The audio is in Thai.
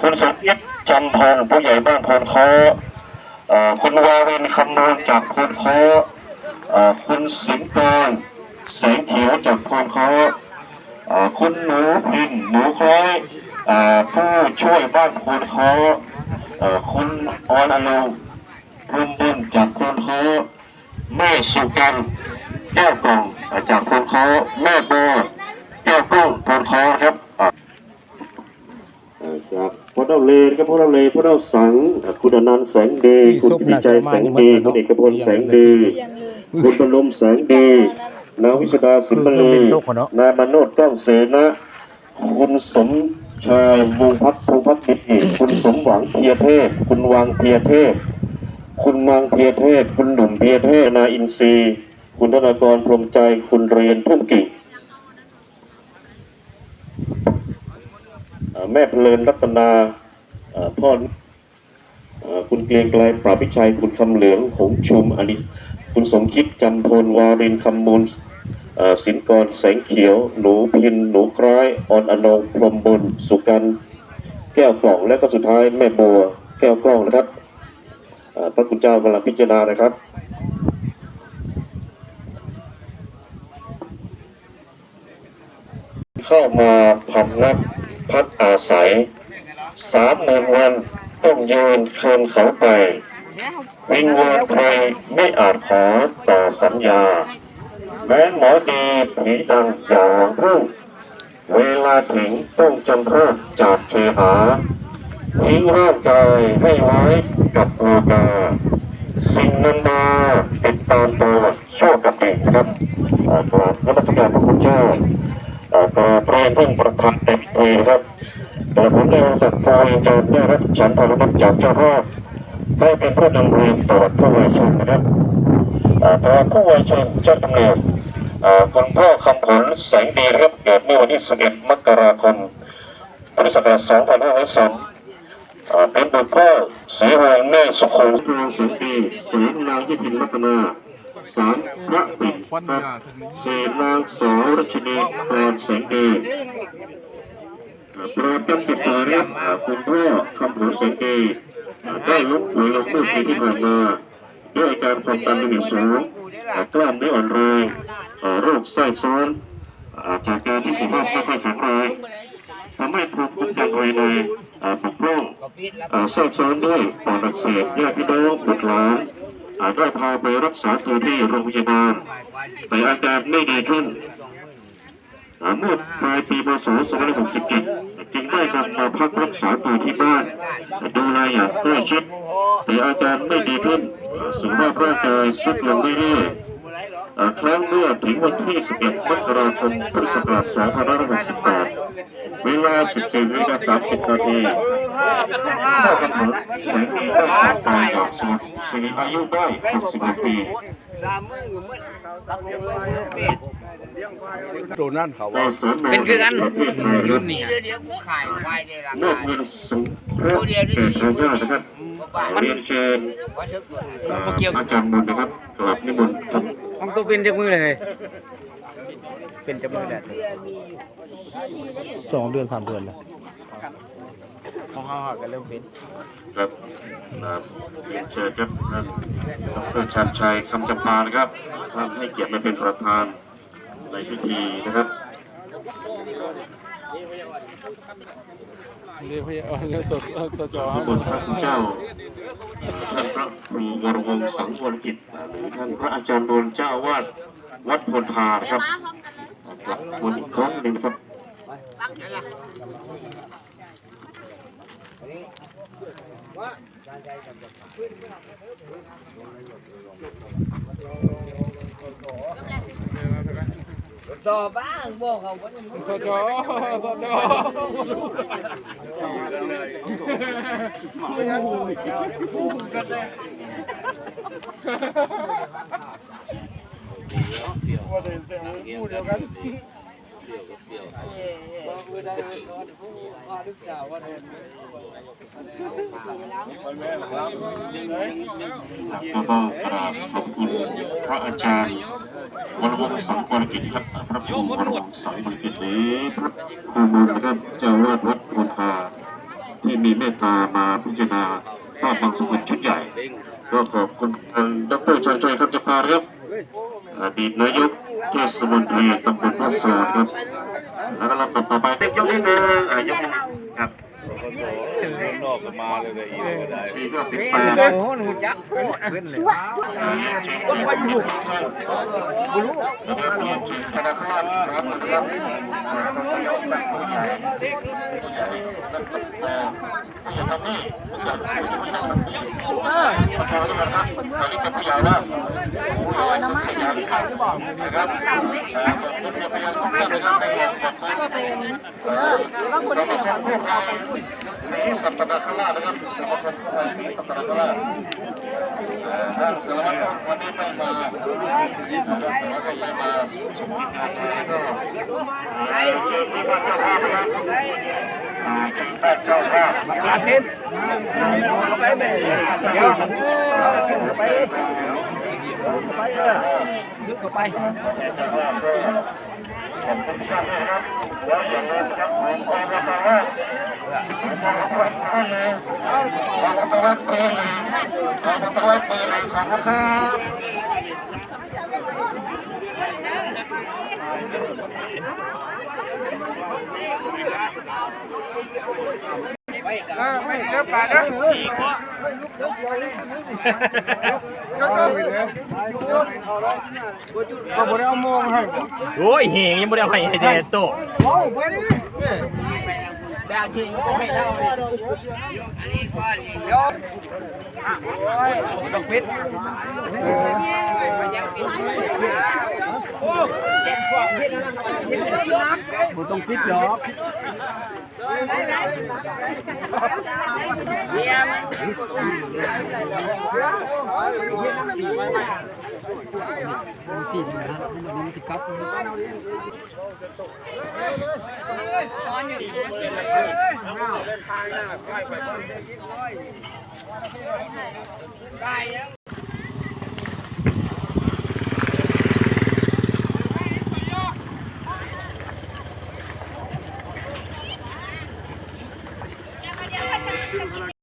คุณสมคิดจำพรผู้ใหญ่บ้านโพนคอคุณวาวินคำนวณจากโพนคอคุณสิงห์กรแสงเขียวจากโพนคอคุณหนูพินหนูคล้อยผู้ช่วยบ้านโพนคอคุณออนอโลพรหมบุญจากโพนคอแม่สุกันแก้วกล่องจากโพนคอแม่โบแก้วกล้งโพนคอครับ เดาเลนครับพ่อเดาเลพ่อเดาสังเอ่อคุณอนันต์แสงดีคุณกิติใจแสงดีคุณเอกพลแสงดีคุณบรมแสงดีนางวิชดาสิมลีนายมโนดก้องเสนะคุณสมชายวงศ์พัฒน์พงศ์พัฒน์กิติคุณสมหวังเพียเทพ คุณวังเพียเทพ คุณมังเพียเทพ คุณหนุ่มเพียเทพนาอินทรีย์ คุณธนากรพรหมใจ คุณเรียนพุ่มกิ่งเอ่อแม่เพลินรัตนาเอ่อ พ่ออคุณเกรียงไกลปราบพิชัย คุณคำเหลืองหงชุมอนิคุณสมคิดจำพลวารินคำมูลอ่อสินกรแสงเขียว หนูพิน หนูคล้ายออนอนงพรมบุญสุกัน แก้วกล่องและก็สุดท้ายแม่บัว แก้วกล้องนะครับพระคุณเจ้ากำลังพิจารณานะครับเข้ามาพำนักพักอาศัย สามหมื่นวันต้องยืนคืนเขาไป วิงวอนใครไม่อาจขอต่อสัญญา แม้หมอดีผีดังอย่าหวังพึ่งเวลาถึงต้องจำพาดจากเคหาทิ้งร่างกายให้ไว้กับโลกาสิ่งนั้นมาติดตามตัวโชคกับเด็กครับอ่ากราบนมัสการพระคุณเจ้าเอ่อก็เรียมเพิ่งประทับเต็มทีครับ แต่ผมได้รับสัตว์ไฟจะได้รับฉันพลมัตจากเจ้าภาพให้เป็นผู้นำเรียนตรวจผู้วัยชนนะครับเอ่อแต่ผู้วัยชนเจ้ากำเนิดเอ่อคุณพ่อคำผลแสงดีครับเกิดเมื่อวันที่11มกราคมพุทธศักราช2502เอ่อเป็นบุตรพ่อศรีวงศ์แม่สุขุมพรแสงดีแสงนางยิพินรัตนาสามพระปิ่นครับสี่นางสาวรัชนีพรแสงดี โปรดจำติดต่อเรียกคุณพ่อคำผลแสงดีได้ลุกป่วยลงเมื่อปีที่ผ่านมาด้วยอาการความดันโลหิตสูงกล้ามเนื้ออ่อนแรงโรคไส้ซ้อนจากการที่สุขภาพไม่ค่อยแข็งแรงทำให้ภูมิคุ้มกันภายในบกพร่องเอ่อแทรกซ้อนด้วยปอดอักเสบญาติพี่น้องบุตรหลานได้พาไปรักษาตัวที่โรงพยาบาลแต่อาการไม่ดีขึ้นเมื่อปลายปีพศ2567 จึงได้นำมาพักรักษาตัวที่บ้านดูแลอย่างใกล้ชิดแต่อาการไม่ดีขึ้นสุขภาพร่างกายทรุดลงเรื่อยๆ ครั้งเมื่อถึงวันที่ 11 มกราคม พุทธศักราช 2568 เวลา 14นาฬิกา30นาทีข้อกำหนดแสงดีได้ผ่านไปอย่างสดสิริอายุได้66ปีตัวนั่นเขาว่าเป็นคือกันรุ่นนี้เดี๋ยวกูขายควายในราเมื่อเงินสูงเพื่อเกิดทายาทนะครับเรียนเชิญอาจารย์มนนะครับกลับนิมนต์ ครับมันตัวเป็นจากมือเลย เป็นจากมือแหละสองเดือนสามเดือนแล้วของเขาหักกันเริ่มเป็นครับครับเรียนเชิญครับท่านดรชันชัยคำจำปานะครับท่านให้เกียรติมาเป็นประธานในพิธีนะครับเรียกพยาเรียกตัวตัวจอพระคุณพระคุณเจ้า ท่านพระครูวรวงศ์สังวรกิจหรือท่านพระอาจารย์โดนเจ้าวาดวัดพลทาครับกลับวนอีกครั้งหนึ่งครับ ต่อบ้าง บอกเขาว่าตัวจอตัวจอแล้วก็กราบขอบคุณพระอาจารย์วรวงศ์สังวรกิจครับพระครูวรวงศ์สังวรกิจหรือพระครูบุญนะครับเจ้าวาดวัดพลทาที่มีเมตตามาพิจารณาภาพบางสกุลชุดใหญ่ก็ขอบคุณท่านดรชัยชัยคำจะพาครับอดีตนายกเทศมนตรีตำบลพระสอนครับ แล้วก็ลำดับต่อไปเด็กยกที่หนึ่งอะยกครับ นอกก็มาเลยเลยอีกเลยได้สี่ก็สิบแปดโอ้โหหนูจักโคตรขึ้นเลยธนาคารครับนะครับสีสัตนาคราชนะครับสมาคมกู้ภัยสีสัตนาคราชท่านสารวัตรวันนี้ไม่มาแล้วก็ไม่มาสมทบงานมาก็มีพระเจ้าภาพนะครับพระเจ้าภาพอาเช่นไปแม่เดี๋ยวไปไปเออยึดเข้าไปขอบคุณท่านนะครับแล้วอย่างนี้ครับผมขอรับฟังว่าขอบคุณท่านเลยขอบคุณท่านเองขอบคุณท่านเองขอบคุณครับ ไม่เลิกป่าเด้อก็บ่ได้เอามองให้โอ้ยเฮงยังไม่ได้เอาให้ไอ้แดโต ดาทีก็ไม่เล่าอันนี้ก่อนยกต้ องปิดมันยังปิดโอ้แกงฟองพิษมันต้องปิดหรอกเยี่ยมได้